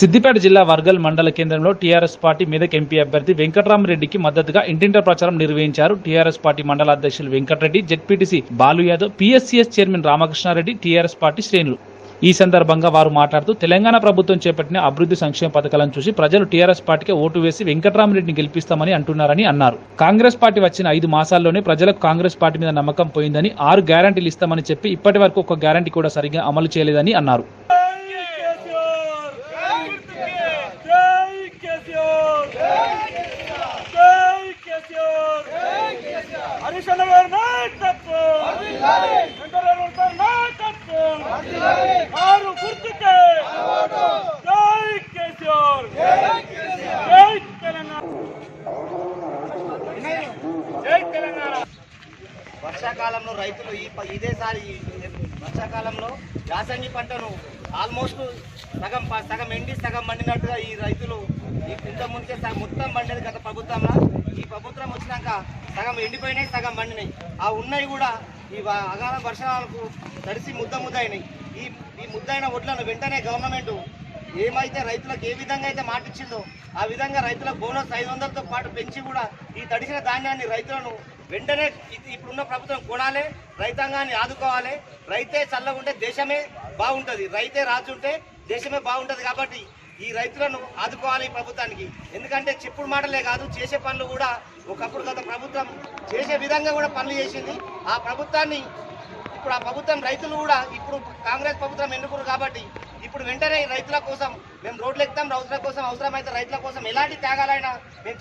సిద్దిపేట జిల్లా వర్గల్ మండల కేంద్రంలో టీఆర్ఎస్ పార్టీ మీదకి ఎంపీ అభ్యర్థి వెంకటరామరెడ్డికి మద్దతుగా ఇంటింటర్ ప్రచారం నిర్వహించారు. టీఆర్ఎస్ పార్టీ మండల అధ్యక్షులు Venkatareddy ZPTC Balu Yadav PSCS chairman Ramakrishnareddy TRS party శ్రేణులు. ఈ సందర్భంగా వారు మాట్లాడుతూ తెలంగాణ ప్రభుత్వం చేపట్టిన అభివృద్ధి సంక్షేమ పథకాలను చూసి ప్రజలు టీఆర్ఎస్ పార్టీకి ఓటు వేసి వెంకటరామరెడ్డిని గెలిపిస్తామని అంటున్నారని అన్నారు. కాంగ్రెస్ పార్టీ వచ్చిన ఐదు మాసాల్లోనే ప్రజలకు కాంగ్రెస్ పార్టీ మీద నమ్మకం పోయిందని ఆరు గ్యారంటీలు ఇస్తామని చెప్పి ఇప్పటి వరకు ఒక గ్యారంటీ కూడా సరిగ్గా అమలు చేయలేదని అన్నారు. వర్షాకాలంలో రైతులు ఈ ప- ఇదేసారి వర్షాకాలంలో యాసంగి పంటను ఆల్మోస్ట్ సగం సగం ఎండి సగం పండినట్టుగా ఈ రైతులు ఈ ఇంత ముందే సగం మొత్తం పండేది గత ప్రభుత్వంలో. ఈ ప్రభుత్వం వచ్చినాక సగం ఎండిపోయినాయి సగం పండినాయి ఆ ఉన్నాయి కూడా ఈ అగాల వర్షాలకు తడిసి ముద్ద ముద్ద అయినాయి. ఈ ఈ ముద్దైన వడ్లను వెంటనే గవర్నమెంట్ ఏమైతే రైతులకు ఏ విధంగా అయితే మాట ఇచ్చిందో ఆ విధంగా రైతులకు బోనస్ ఐదు వందలతో పాటు పెంచి కూడా ఈ తడిసిన ధాన్యాన్ని రైతులను వెంటనే ఇప్పుడున్న ప్రభుత్వం కొనాలి రైతాంగాన్ని ఆదుకోవాలి. రైతే చల్లగుంటే దేశమే బాగుంటుంది. రైతే రాజుంటే దేశమే బాగుంటుంది కాబట్టి ఈ రైతులను ఆదుకోవాలి ఈ ప్రభుత్వానికి. ఎందుకంటే చెప్పుడు మాటలే కాదు చేసే పనులు కూడా ఒకప్పుడు గత ప్రభుత్వం చేసే విధంగా కూడా పనులు చేసింది. ఆ ప్రభుత్వాన్ని ఇప్పుడు ఆ ప్రభుత్వం రైతులు కూడా ఇప్పుడు కాంగ్రెస్ ప్రభుత్వం ఎన్నుకురు కాబట్టి ఇప్పుడు వెంటనే రైతుల కోసం మేము రోడ్లు ఎక్కుతాం రైతుల కోసం అవసరమైతే రైతుల కోసం ఎలాంటి త్యాగాలైనా మేము